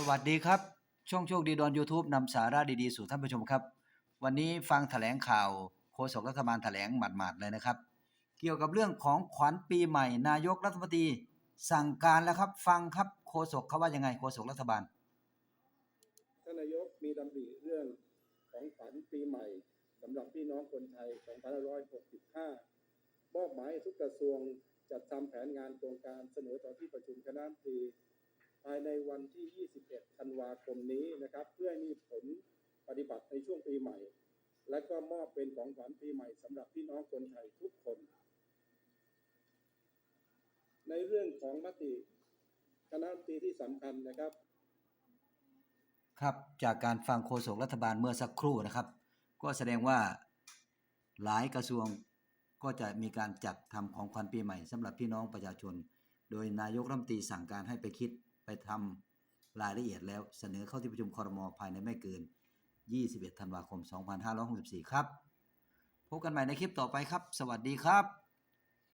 สวัสดีครับ ช่องโชคดีดอน YouTube นำสาระดี ๆ สู่ท่านผู้ชมครับ วันนี้ฟังแถลงข่าวโฆษกรัฐบาลแถลงหมาดๆเลยนะครับ เกี่ยวกับเรื่องของขวัญปีใหม่ นายกรัฐมนตรีสั่งการแล้วครับ ฟังครับโฆษกเขาว่ายังไงโฆษกรัฐบาลท่านนายกมีดำริเรื่องของขวัญปีใหม่สำหรับพี่น้องคนไทย2565มอบหมายให้ทุกกระทรวงจัดทำแผนงานโครงการเสนอต่อที่ประชุมคณะรัฐมนตรี ภายในวันที่ 21 ธันวาคมนี้นะครับ เพื่อมีผลปฏิบัติในช่วงปีใหม่ และก็มอบเป็นของขวัญปีใหม่สำหรับพี่น้องคนไทยทุกคน ในเรื่องของมติคณะรัฐมนตรีที่สำคัญนะครับ ครับจากการฟังโฆษกรัฐบาลเมื่อสักครู่นะครับ ก็แสดงว่าหลายกระทรวงก็จะมีการจัดทำของขวัญปีใหม่สำหรับพี่น้องประชาชน โดยนายกรัฐมนตรีสั่งการให้ไปคิด ไปทำรายละเอียดแล้วเสนอเข้าที่ประชุมคอรมอภายในไม่เกิน 21 ธันวาคม 2564 ครับ พบกันใหม่ในคลิปต่อไปครับ สวัสดีครับ